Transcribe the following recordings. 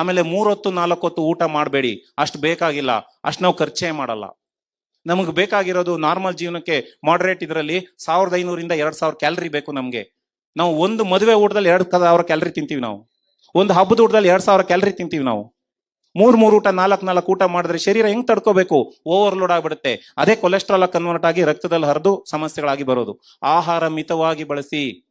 ಆಮೇಲೆ ಮೂರೊತ್ತು ನಾಲ್ಕು ಹೊತ್ತು ಊಟ ಮಾಡಬೇಡಿ. ಅಷ್ಟು ಬೇಕಾಗಿಲ್ಲ. ಅಷ್ಟು ನಾವು ಖರ್ಚೇ ಮಾಡಲ್ಲ. ನಮಗೆ ಬೇಕಾಗಿರೋದು ನಾರ್ಮಲ್ ಜೀವನಕ್ಕೆ ಮಾಡರೇಟ್ ಇದರಲ್ಲಿ ಸಾವಿರದ ಐನೂರಿಂದ ಎರಡು ಸಾವಿರ ಕ್ಯಾಲರಿ ಬೇಕು ನಮಗೆ. ನಾವು ಒಂದು ಮದುವೆ ಊಟದಲ್ಲಿ ಎರಡು ಸಾವಿರ ಕ್ಯಾಲರಿ ತಿಂತೀವಿ ನಾವು. ಒಂದು ಹಬ್ಬದ ಊಟದಲ್ಲಿ ಎರಡು ಸಾವಿರ ಕ್ಯಾಲರಿ ತಿಂತೀವಿ ನಾವು. ಮೂರ್, ಮೂರು ಊಟ, ನಾಲ್ಕು ನಾಲ್ಕು ಊಟ ಮಾಡಿದ್ರೆ ಶರೀರ ಹೆಂಗ್ ತಡ್ಕೋಬೇಕು? ಓವರ್ಲೋಡ್ ಆಗಿಬಿಡುತ್ತೆ. ಅದೇ ಕೊಲೆಸ್ಟ್ರಾಲ್ ಕನ್ವರ್ಟ್ ಆಗಿ ರಕ್ತದಲ್ಲಿ ಹರಿದು ಸಮಸ್ಯೆಗಳಾಗಿ ಬರೋದು. ಆಹಾರ ಮಿತವಾಗಿ ಬಳಸಿ.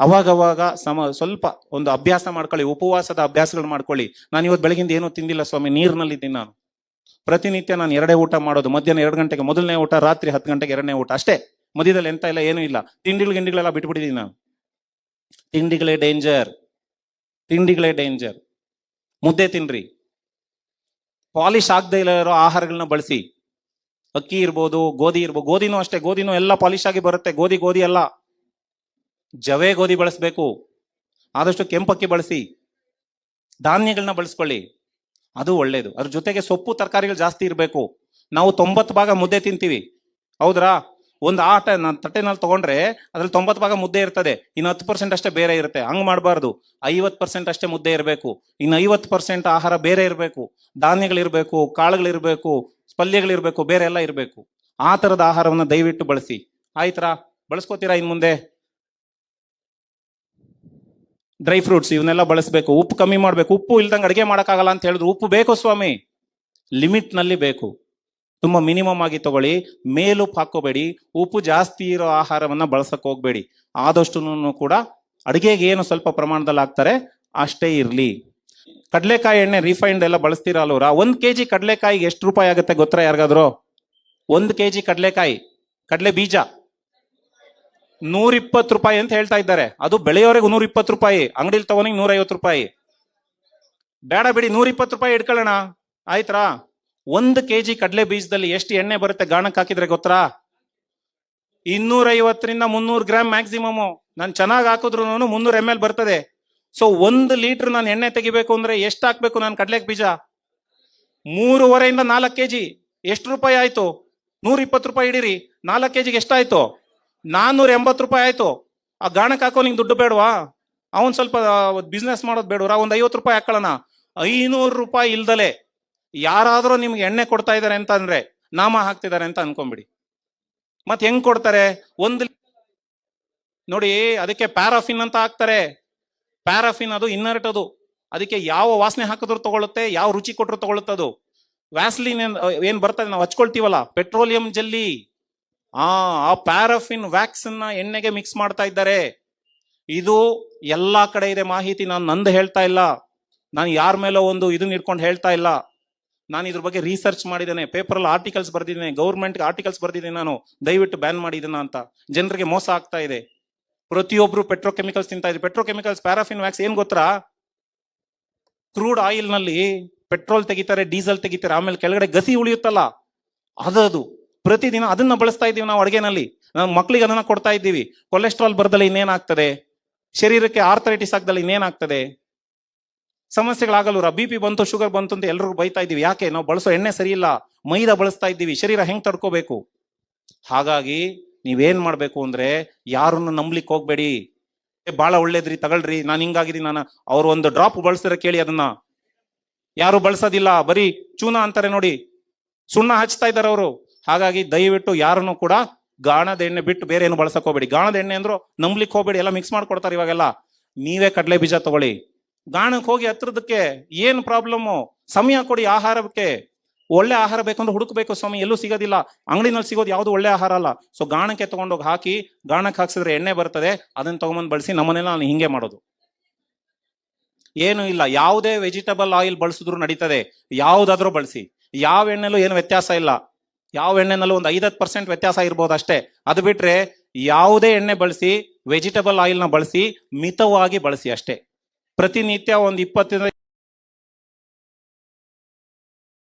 ಅವಾಗವಾಗ ಸಮ ಸ್ವಲ್ಪ ಒಂದು ಅಭ್ಯಾಸ ಮಾಡ್ಕೊಳ್ಳಿ, ಉಪವಾಸದ ಅಭ್ಯಾಸಗಳು ಮಾಡ್ಕೊಳ್ಳಿ. ನಾನು ಇವತ್ತು ಬೆಳಗಿಂದ ಏನೂ ತಿಂದಿಲ್ಲ ಸ್ವಾಮಿ, ನೀರಿನಲ್ಲಿದ್ದೀನಿ ನಾನು. ಪ್ರತಿನಿತ್ಯ ನಾನು ಎರಡೇ ಊಟ ಮಾಡೋದು, ಮಧ್ಯಾಹ್ನ ಎರಡು ಗಂಟೆಗೆ, ಮೊದಲನೇ ಊಟ ರಾತ್ರಿ ಹತ್ತು ಗಂಟೆಗೆ ಎರಡನೇ ಊಟ, ಅಷ್ಟೇ. ಮಧ್ಯದಲ್ಲಿ ಎಂತ ಇಲ್ಲ, ಏನೂ ಇಲ್ಲ. ತಿಂಡಿಗಳು, ಗಿಂಡಿಗಳೆಲ್ಲ ಬಿಟ್ಬಿಟ್ಟಿದ್ದೀನಿ ನಾನು. ತಿಂಡಿಗಳೇ ಡೇಂಜರ್. ತಿಂಡಿಗಳೇ ಡೇಂಜರ್. ಮುದ್ದೆ ತಿನ್ರಿ. ಪಾಲಿಶ್ ಆಗದೆ ಇರೋ ಆಹಾರಗಳನ್ನ ಬಳಸಿ. ಅಕ್ಕಿ ಇರ್ಬೋದು, ಗೋಧಿ ಇರ್ಬೋದು, ಗೋಧಿನೂ ಅಷ್ಟೇ, ಗೋಧಿನೂ ಎಲ್ಲ ಪಾಲಿಶ್ ಆಗಿ ಬರುತ್ತೆ, ಗೋಧಿ ಗೋಧಿ ಅಲ್ಲ ಜವೆ ಗೋಧಿ ಬಳಸಬೇಕು. ಆದಷ್ಟು ಕೆಂಪಕ್ಕಿ ಬಳಸಿ. ಧಾನ್ಯಗಳನ್ನ ಬಳಸ್ಕೊಳ್ಳಿ. ಅದು ಒಳ್ಳೇದು. ಅದ್ರ ಜೊತೆಗೆ ಸೊಪ್ಪು ತರಕಾರಿಗಳು ಜಾಸ್ತಿ ಇರಬೇಕು. ನಾವು ತೊಂಬತ್ತು ಭಾಗ ಮುದ್ದೆ ತಿಂತೀವಿ. ಹೌದ್ರಾ? ಒಂದು ಆಟ ನಾನು ತಟ್ಟೆನಲ್ಲಿ ತಗೊಂಡ್ರೆ ಅದ್ರಲ್ಲಿ ತೊಂಬತ್ತು ಭಾಗ ಮುದ್ದೆ ಇರ್ತದೆ. ಇನ್ನು ಹತ್ತು ಪರ್ಸೆಂಟ್ ಅಷ್ಟೇ ಬೇರೆ ಇರುತ್ತೆ. ಹಂಗ್ ಮಾಡಬಾರ್ದು. ಐವತ್ತು ಪರ್ಸೆಂಟ್ ಅಷ್ಟೇ ಮುದ್ದೆ ಇರಬೇಕು. ಇನ್ನು ಐವತ್ತು ಪರ್ಸೆಂಟ್ ಆಹಾರ ಬೇರೆ ಇರಬೇಕು. ಧಾನ್ಯಗಳಿರಬೇಕು ಕಾಳುಗಳಿರಬೇಕು ಪಲ್ಯಗಳಿರಬೇಕು ಬೇರೆ ಎಲ್ಲ ಇರಬೇಕು. ಆ ತರದ ಆಹಾರವನ್ನ ದಯವಿಟ್ಟು ಬಳಸಿ. ಆಯ್ತರಾ? ಬಳಸ್ಕೋತೀರಾ ಇನ್ನು ಮುಂದೆ ಡ್ರೈ ಫ್ರೂಟ್ಸ್ ಇವನ್ನೆಲ್ಲ ಬಳಸಬೇಕು. ಉಪ್ಪು ಕಮ್ಮಿ ಮಾಡಬೇಕು. ಉಪ್ಪು ಇಲ್ದಂಗೆ ಅಡುಗೆ ಮಾಡೋಕ್ಕಾಗಲ್ಲ ಅಂತ ಹೇಳಿದ್ರು. ಉಪ್ಪು ಬೇಕು ಸ್ವಾಮಿ. ಲಿಮಿಟ್ನಲ್ಲಿ ಬೇಕು. ತುಂಬ ಮಿನಿಮಮ್ ಆಗಿ ತಗೊಳ್ಳಿ. ಮೇಲುಪ್ಪು ಹಾಕೋಬೇಡಿ ಉಪ್ಪು ಜಾಸ್ತಿ ಇರೋ ಆಹಾರವನ್ನ ಬಳಸಕ್ ಹೋಗಬೇಡಿ. ಆದಷ್ಟು ಕೂಡ ಅಡಿಗೆಗೆ ಏನು ಸ್ವಲ್ಪ ಪ್ರಮಾಣದಲ್ಲಿ ಹಾಕ್ತಾರೆ, ಅಷ್ಟೇ ಇರ್ಲಿ. ಕಡಲೆಕಾಯಿ ಎಣ್ಣೆ ರಿಫೈನ್ಡ್ ಎಲ್ಲ ಬಳಸ್ತೀರಾ ಒಂದು ಕೆ ಜಿ ಕಡಲೆಕಾಯಿಗೆ ಎಷ್ಟು ರೂಪಾಯಿ ಆಗುತ್ತೆ ಗೊತ್ತಾ ಯಾರಿಗಾದ್ರು? ಕೆ ಜಿ ಕಡಲೆಕಾಯಿ. ಕಡಲೆ ಬೀಜ. ನೂರ ಇಪ್ಪತ್ತು ರೂಪಾಯಿ ಅಂತ ಹೇಳ್ತಾ ಇದ್ದಾರೆ. ಅದು ಬೆಳೆಯೋರೆಗೂ ನೂರ ಇಪ್ಪತ್ತು ರೂಪಾಯಿ, ಅಂಗಡಿಲಿ ತಗೋನಿಗೆ ನೂರ ಐವತ್ತು ರೂಪಾಯಿ. ಬೇಡ ಬಿಡಿ ನೂರ ಇಪ್ಪತ್ತು ರೂಪಾಯಿ ಇಟ್ಕೊಳ್ಳೋಣ. ಆಯ್ತ್ರಾ? ಒಂದು ಕೆ ಜಿ ಕಡಲೆ ಬೀಜದಲ್ಲಿ ಎಷ್ಟು ಎಣ್ಣೆ ಬರುತ್ತೆ ಗಾಣಕ್ಕೆ ಹಾಕಿದ್ರೆ ಗೊತ್ತಾ? ಇನ್ನೂರೈವತ್ತರಿಂದ ಮುನ್ನೂರು ಗ್ರಾಮ್ ಮ್ಯಾಕ್ಸಿಮಮ್ ನಾನು ಚೆನ್ನಾಗಿ ಹಾಕಿದ್ರು ಮುನ್ನೂರು ಎಂ ಎಲ್ ಬರ್ತದೆ. ಸೊ ಒಂದು ಲೀಟರ್ ನಾನು ಎಣ್ಣೆ ತೆಗಿಬೇಕು ಅಂದ್ರೆ ಎಷ್ಟು ಹಾಕ್ಬೇಕು ನಾನು ಕಡಲೆ ಬೀಜ? ಮೂರುವರೆಯಿಂದ ನಾಲ್ಕು ಕೆ ಜಿ ಎಷ್ಟು ರೂಪಾಯಿ ಆಯ್ತು? ನೂರ ಇಪ್ಪತ್ತು ರೂಪಾಯಿ ಇಡೀರಿ ನಾಲ್ಕು ಕೆ ಜಿಗೆ ಎಷ್ಟಾಯ್ತು ನಾನ್ನೂರ ಎಂಬತ್ತು ರೂಪಾಯಿ ಆಯ್ತು. ಆ ಗಾಣಕ್ಕೆ ಹಾಕೋ ನಿಂಗೆ ದುಡ್ಡು ಬೇಡವಾ? ಅವನ್ ಸ್ವಲ್ಪ ಬಿಸ್ನೆಸ್ ಮಾಡೋದು ಬೇಡವ್ರಾ ಒಂದು ಐವತ್ತು ರೂಪಾಯಿ ಹಾಕೊಳ್ಳೋಣ ಐನೂರು ರೂಪಾಯಿ ಇಲ್ದಲೆ ಯಾರಾದರೂ ನಿಮ್ಗೆ ಎಣ್ಣೆ ಕೊಡ್ತಾ ಇದ್ದಾರೆ ಅಂತ ಅಂದ್ರೆ ನಾಮ ಹಾಕ್ತಿದ್ದಾರೆ ಅಂತ ಅನ್ಕೊಂಬಿಡಿ. ಮತ್ತೆ ಹೆಂಗ್ ಕೊಡ್ತಾರೆ? ಒಂದು ನೋಡಿ, ಅದಕ್ಕೆ ಪ್ಯಾರಾಫಿನ್ ಅಂತ ಹಾಕ್ತಾರೆ. ಪ್ಯಾರಾಫಿನ್ ಅದು ಇನ್ನರ್ಟ್ ಅದು ಅದಕ್ಕೆ ಯಾವ ವಾಸನೆ ಹಾಕಿದ್ರು ತಗೊಳುತ್ತೆ, ಯಾವ ರುಚಿ ಕೊಟ್ಟರು ತಗೊಳುತ್ತೆ ಅದು. ವ್ಯಾಸ್ಲಿನ್ ಏನ್ ಏನ್ ಬರ್ತದೆ? ನಾವು ಹಚ್ಕೊಳ್ತೀವಲ್ಲ, ಪೆಟ್ರೋಲಿಯಂ ಜಲ್ಲಿ. ಆ ಆ ಪ್ಯಾರಾಫಿನ್ ವ್ಯಾಕ್ಸ್ ಅನ್ನ ಎಣ್ಣೆಗೆ ಮಿಕ್ಸ್ ಮಾಡ್ತಾ ಇದ್ದಾರೆ. ಇದು ಎಲ್ಲಾ ಕಡೆ ಇದೆ ಮಾಹಿತಿ, ನಾನು ನಂದು ಹೇಳ್ತಾ ಇಲ್ಲ. ನಾನು ಯಾರ ಮೇಲೋ ಒಂದು ಇದನ್ನ ಇಟ್ಕೊಂಡು ಹೇಳ್ತಾ ಇಲ್ಲ. ನಾನು ಇದ್ರ ಬಗ್ಗೆ ರಿಸರ್ಚ್ ಮಾಡಿದ್ದೇನೆ ಪೇಪರಲ್ಲಿ ಆರ್ಟಿಕಲ್ಸ್ ಬರೆದಿದ್ದೇನೆ ಗೌರ್ಮೆಂಟ್ಗೆ ಆರ್ಟಿಕಲ್ಸ್ ಬರ್ದಿದ್ದೇನೆ ನಾನು. ದಯವಿಟ್ಟು ಬ್ಯಾನ್ ಮಾಡಿ ಇದನ್ನ ಅಂತ. ಜನರಿಗೆ ಮೋಸ ಆಗ್ತಾ ಇದೆ. ಪ್ರತಿಯೊಬ್ರು ಪೆಟ್ರೋಕೆಮಿಕಲ್ಸ್ ತಿಂತಾ ಇದ್ರು ಪೆಟ್ರೋಕೆಮಿಕಲ್ಸ್ ಪ್ಯಾರಾಫಿನ್ ವ್ಯಾಕ್ಸ್ ಏನ್ ಗೊತ್ತಾ? ಕ್ರೂಡ್ ಆಯಿಲ್ನಲ್ಲಿ ಪೆಟ್ರೋಲ್ ತೆಗಿತಾರೆ ಡೀಸೆಲ್ ತೆಗಿತಾರೆ, ಆಮೇಲೆ ಕೆಳಗಡೆ ಗಸಿ ಉಳಿಯುತ್ತಲ್ಲ. ಅದದು. ಪ್ರತಿದಿನ ಅದನ್ನ ಬಳಸ್ತಾ ಇದ್ದೀವಿ ನಾವು ಅಡುಗೆನಲ್ಲಿ. ನಾವು ಮಕ್ಕಳಿಗೆ ಅದನ್ನ ಕೊಡ್ತಾ ಇದ್ದೀವಿ. ಕೊಲೆಸ್ಟ್ರಾಲ್ ಬರ್ದಲ್ಲಿ ಇನ್ನೇನಾಗ್ತದೆ? ಶರೀರಕ್ಕೆ ಆರ್ಥರೈಟಿಸ್ ಆಗ್ದಲ್ಲಿ ಇನ್ನೇನಾಗ್ತದೆ? ಸಮಸ್ಯೆಗಳಾಗಲ್ವರ ಬಿ ಪಿ ಬಂತು, ಶುಗರ್ ಬಂತು ಅಂತ ಎಲ್ಲರೂ ಬೈತಾ ಇದ್ದೀವಿ. ಯಾಕೆ? ನಾವು ಬಳಸೋ ಎಣ್ಣೆ ಸರಿ ಇಲ್ಲ ಮೈದಾ ಬಳಸ್ತಾ ಇದ್ದೀವಿ. ಶರೀರ ಹೆಂಗ್ ತಡ್ಕೋಬೇಕು? ಹಾಗಾಗಿ ನೀವೇನ್ ಮಾಡ್ಬೇಕು ಅಂದ್ರೆ ಯಾರನ್ನು ನಂಬ್ಲಿಕ್ಕೆ ಹೋಗ್ಬೇಡಿ. ಬಹಳ ಒಳ್ಳೇದ್ರಿ, ತಗೊಳ್ರಿ. ನಾನು ಹಿಂಗಾಗಿದ್ದೀನಿ, ನಾನು ಅವ್ರು ಒಂದು ಡ್ರಾಪ್ ಬಳಸಿದ್ರೆ ಕೇಳಿ ಅದನ್ನ. ಯಾರು ಬಳಸೋದಿಲ್ಲ. ಬರೀ ಚೂನ ಅಂತಾರೆ ನೋಡಿ. ಸುಣ್ಣ ಹಚ್ತಾ ಇದ್ದಾರೆ ಅವರು. ಹಾಗಾಗಿ ದಯವಿಟ್ಟು ಯಾರನ್ನು ಕೂಡ ಗಾಣದ ಎಣ್ಣೆ ಬಿಟ್ಟು ಬೇರೆ ಏನು ಬಳಸಕ್ ಹೋಗ್ಬೇಡಿ. ಗಾಣದ ಎಣ್ಣೆ ಅಂದ್ರು ನಂಬ್ಲಿಕ್ಕೆ ಹೋಗ್ಬೇಡಿ, ಎಲ್ಲ ಮಿಕ್ಸ್ ಮಾಡ್ಕೊಡ್ತಾರೆ ಇವಾಗೆಲ್ಲ. ನೀವೇ ಕಡಲೆ ಬೀಜ ತಗೊಳ್ಳಿ. ಗಾಣಕ್ಕೆ ಹೋಗಿ ಹತ್ರದಕ್ಕೆ ಏನು ಪ್ರಾಬ್ಲಮ್ಮು ಸಮಯ ಕೊಡಿ ಆಹಾರಕ್ಕೆ. ಒಳ್ಳೆ ಆಹಾರ ಬೇಕಂದ್ರೆ ಹುಡುಕ್ಬೇಕು ಸ್ವಾಮಿ, ಎಲ್ಲೂ ಸಿಗೋದಿಲ್ಲ. ಅಂಗಡಿನಲ್ಲಿ ಸಿಗೋದು ಯಾವ್ದು ಒಳ್ಳೆ ಆಹಾರ ಅಲ್ಲ. ಸೊ ಗಾಣಕ್ಕೆ ತಗೊಂಡೋಗಿ ಹಾಕಿ, ಗಾಣಕ್ಕೆ ಹಾಕ್ಸಿದ್ರೆ ಎಣ್ಣೆ ಬರ್ತದೆ, ಅದನ್ನ ತಗೊಂಬಂದ್ ಬಳಸಿ ನಮ್ಮನೆಲ್ಲ ನಾನು ಹಿಂಗೆ ಮಾಡೋದು. ಏನು ಇಲ್ಲ, ಯಾವುದೇ ವೆಜಿಟಬಲ್ ಆಯಿಲ್ ಬಳಸಿದ್ರು ನಡೀತದೆ. ಯಾವುದಾದ್ರೂ ಬಳಸಿ. ಯಾವ ಎಣ್ಣೆಲೂ ಏನು ವ್ಯತ್ಯಾಸ ಇಲ್ಲ. ಯಾವ ಎಣ್ಣೆನಲ್ಲೂ ಒಂದು ಐದತ್ತು ಪರ್ಸೆಂಟ್ ವ್ಯತ್ಯಾಸ ಇರ್ಬೋದು ಅಷ್ಟೇ ಅದು ಬಿಟ್ರೆ ಯಾವುದೇ ಎಣ್ಣೆ ಬಳಸಿ ವೆಜಿಟಬಲ್ ಆಯಿಲ್ನ ಬಳಸಿ, ಮಿತವಾಗಿ ಬಳಸಿ ಅಷ್ಟೇ. ಪ್ರತಿನಿತ್ಯ ಒಂದು ಇಪ್ಪತ್ತರಿಂದ